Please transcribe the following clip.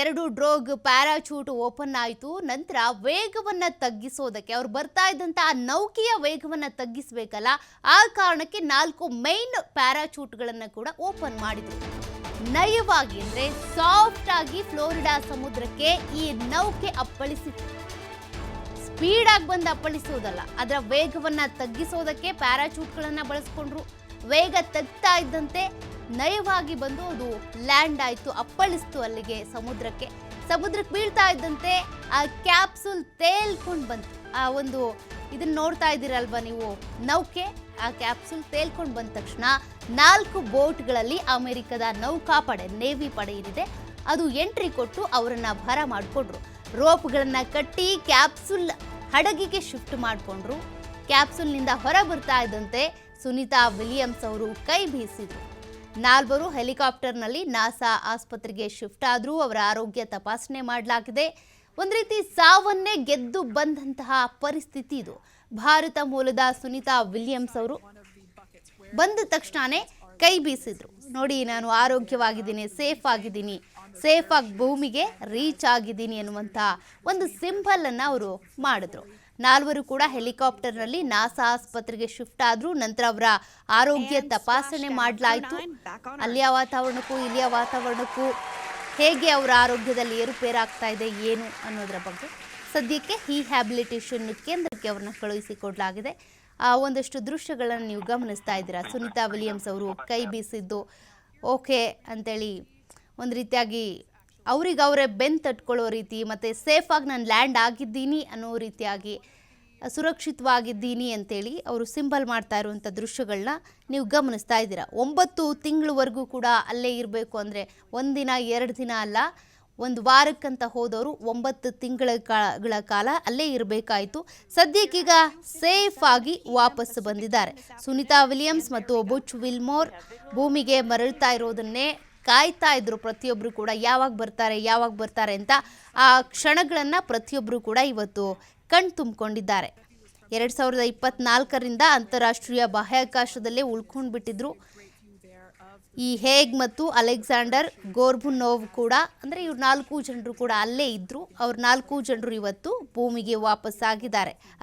ಎರಡು ಡ್ರೋಗ್ parachute open ಆಯಿತು. ನಂತರ ವೇಗವನ್ನ ತಗ್ಗಿಸೋದಕ್ಕೆ ಅವ್ರು ಬರ್ತಾ ಇದ್ದಂತ ಆ ನೌಕೆಯ ವೇಗವನ್ನ ತಗ್ಗಿಸಬೇಕಲ್ಲ, ಆ ಕಾರಣಕ್ಕೆ ನಾಲ್ಕು ಮೈನ್ ಪ್ಯಾರಾಚೂಟ್ಗಳನ್ನು ಕೂಡ ಓಪನ್ ಮಾಡಿದ್ರು. ನಯವಾಗಿ ಅಂದ್ರೆ ಸಾಫ್ಟ್ ಆಗಿ ಫ್ಲೋರಿಡಾ ಸಮುದ್ರಕ್ಕೆ ಈ ನೌಕೆ ಅಪ್ಪಳಿಸಿತು ಸ್ಪೀಡ್ ಆಗಿ ಬಂದು ಅಪ್ಪಳಿಸೋದಲ್ಲ, ಅದರ ವೇಗವನ್ನ ತಗ್ಗಿಸೋದಕ್ಕೆ ಪ್ಯಾರಾಚೂಟ್ಗಳನ್ನು ಬಳಸ್ಕೊಂಡ್ರು. ವೇಗ ತಗ್ತಾ ಇದ್ದಂತೆ ನಯವಾಗಿ ಬಂದು ಅದು ಲ್ಯಾಂಡ್ ಆಯಿತು, ಅಪ್ಪಳಿಸ್ತು ಅಲ್ಲಿಗೆ ಸಮುದ್ರಕ್ಕೆ. ಸಮುದ್ರಕ್ಕೆ ಬೀಳ್ತಾ ಇದ್ದಂತೆ ಆ ಕ್ಯಾಪ್ಸುಲ್ ತೇಲ್ಕೊಂಡು ಬಂತು. ಆ ಒಂದು ಇದನ್ನ ನೋಡ್ತಾ ಇದ್ದೀರಲ್ವಾ ನೀವು? ನೌಕೆ, ಆ ಕ್ಯಾಪ್ಸುಲ್ ತೇಲ್ಕೊಂಡು ಬಂದ ತಕ್ಷಣ ನಾಲ್ಕು ಬೋಟ್ಗಳಲ್ಲಿ ಅಮೆರಿಕದ ನೌಕಾಪಡೆ, ನೇವಿ ಪಡೆ ಏನಿದೆ, ಅದು ಎಂಟ್ರಿ ಕೊಟ್ಟು ಅವರನ್ನ ಭರ ಮಾಡಿಕೊಂಡ್ರು. ರೋಪ್ಗಳನ್ನ ಕಟ್ಟಿ ಕ್ಯಾಪ್ಸುಲ್ ಹಡಗಿಗೆ ಶಿಫ್ಟ್ ಮಾಡಿಕೊಂಡ್ರು. ಕ್ಯಾಪ್ಸುಲ್ನಿಂದ ಹೊರ ಬರ್ತಾ ಇದ್ದಂತೆ ಸುನೀತಾ ವಿಲಿಯಮ್ಸ್ ಅವರು ಕೈ ಬೀಸಿದ್ರು. ನಾಲ್ವರು ಹೆಲಿಕಾಪ್ಟರ್ನಲ್ಲಿ ನಾಸಾ ಆಸ್ಪತ್ರೆಗೆ ಶಿಫ್ಟ್ ಆದರೂ ಅವರ ಆರೋಗ್ಯ ತಪಾಸಣೆ ಮಾಡಲಾಗಿದೆ. ಒಂದು ರೀತಿ ಸಾವನ್ನೇ ಗೆದ್ದು ಬಂದಂತಹ ಪರಿಸ್ಥಿತಿ ಇದು. ಭಾರತ ಮೂಲದ ಸುನೀತಾ ವಿಲಿಯಮ್ಸ್ ಅವರು ಬಂದ ತಕ್ಷಣನೇ ಕೈ ಬೀಸಿದ್ರು. ನೋಡಿ, ನಾನು ಆರೋಗ್ಯವಾಗಿದ್ದೀನಿ, ಸೇಫ್ ಆಗಿದ್ದೀನಿ ಸೇಫ್ ಆಗಿ ಭೂಮಿಗೆ ರೀಚ್ ಆಗಿದ್ದೀನಿ ಅನ್ನುವಂಥ ಒಂದು ಸಿಂಬಲ್ ಅನ್ನ ಅವರು ಮಾಡಿದ್ರು. ನಾಲ್ವರು ಕೂಡ ಹೆಲಿಕಾಪ್ಟರ್ನಲ್ಲಿ ನಾಸಾ ಆಸ್ಪತ್ರೆಗೆ ಶಿಫ್ಟ್ ಆದ್ರು ನಂತರ ಅವರ ಆರೋಗ್ಯ ತಪಾಸಣೆ ಮಾಡಲಾಯಿತು. ಅಲ್ಲಿಯ ವಾತಾವರಣಕ್ಕೂ ಇಲ್ಲಿಯ ವಾತಾವರಣಕ್ಕೂ ಹೇಗೆ ಅವರ ಆರೋಗ್ಯದಲ್ಲಿ ಏರುಪೇರಾಗ್ತಾ ಇದೆ ಏನು ಅನ್ನೋದರ ಬಗ್ಗೆ ಸದ್ಯಕ್ಕೆ ಈ ಹ್ಯಾಬಿಲಿಟೇಷನ್ ಕೇಂದ್ರಕ್ಕೆ ಅವ್ರನ್ನ ಕಳುಹಿಸಿಕೊಡಲಾಗಿದೆ. ಆ ಒಂದಷ್ಟು ದೃಶ್ಯಗಳನ್ನು ನೀವು ಗಮನಿಸ್ತಾ ಇದ್ದೀರಾ? ಸುನಿತಾ ವಿಲಿಯಮ್ಸ್ ಅವರು ಕೈ ಬೀಸಿದ್ದು ಓಕೆ ಅಂತೇಳಿ ಒಂದು ರೀತಿಯಾಗಿ ಅವ್ರಿಗೆ ಅವರೇ ಬೆನ್ ತಟ್ಕೊಳ್ಳೋ ರೀತಿ ಮತ್ತು ಸೇಫಾಗಿ ನಾನು ಲ್ಯಾಂಡ್ ಆಗಿದ್ದೀನಿ ಅನ್ನೋ ರೀತಿಯಾಗಿ, ಸುರಕ್ಷಿತವಾಗಿದ್ದೀನಿ ಅಂತೇಳಿ ಅವರು ಸಿಂಬಲ್ ಮಾಡ್ತಾ ಇರುವಂಥ ದೃಶ್ಯಗಳನ್ನ ನೀವು ಗಮನಿಸ್ತಾ ಇದ್ದೀರಾ. ಒಂಬತ್ತು ತಿಂಗಳವರೆಗೂ ಕೂಡ ಅಲ್ಲೇ ಇರಬೇಕು ಅಂದರೆ ಒಂದಿನ ಎರಡು ದಿನ ಅಲ್ಲ, ಒಂದು ವಾರಕ್ಕಂತ ಹೋದವರು ಒಂಬತ್ತು ತಿಂಗಳ ಗಳ ಕಾಲ ಅಲ್ಲೇ ಇರಬೇಕಾಯಿತು. ಸದ್ಯಕ್ಕೀಗ ಸೇಫ್ ಆಗಿ ವಾಪಸ್ ಬಂದಿದ್ದಾರೆ. ಸುನಿತಾ ವಿಲಿಯಮ್ಸ್ ಮತ್ತು ಬುಚ್ ವಿಲ್ಮೋರ್ ಭೂಮಿಗೆ ಮರಳ್ತಾ ಇರೋದನ್ನೇ ಕಾಯ್ತಾ ಇದ್ರು ಪ್ರತಿಯೊಬ್ಬರು ಕೂಡ, ಯಾವಾಗ ಬರ್ತಾರೆ ಯಾವಾಗ ಬರ್ತಾರೆ ಅಂತ ಆ ಕ್ಷಣಗಳನ್ನು ಪ್ರತಿಯೊಬ್ಬರು ಕೂಡ ಇವತ್ತು ಕಣ್ ತುಂಬಿಕೊಂಡಿದ್ದಾರೆ. ಎರಡು ಸಾವಿರದ ಇಪ್ಪತ್ನಾಲ್ಕರಿಂದ ಅಂತಾರಾಷ್ಟ್ರೀಯ ಬಾಹ್ಯಾಕಾಶದಲ್ಲೇ ಉಳ್ಕೊಂಡು ಬಿಟ್ಟಿದ್ರು. ಈ ಹೇಗ್ ಮತ್ತು ಅಲೆಕ್ಸಾಂಡರ್ ಗೋರ್ಬುನೋವ್ ಕೂಡ, ಅಂದರೆ ಇವ್ರು ನಾಲ್ಕು ಜನರು ಕೂಡ ಅಲ್ಲೇ ಇದ್ದರು ಅವ್ರ ನಾಲ್ಕು ಜನರು ಇವತ್ತು ಭೂಮಿಗೆ ವಾಪಸ್ ಆಗಿದ್ದಾರೆ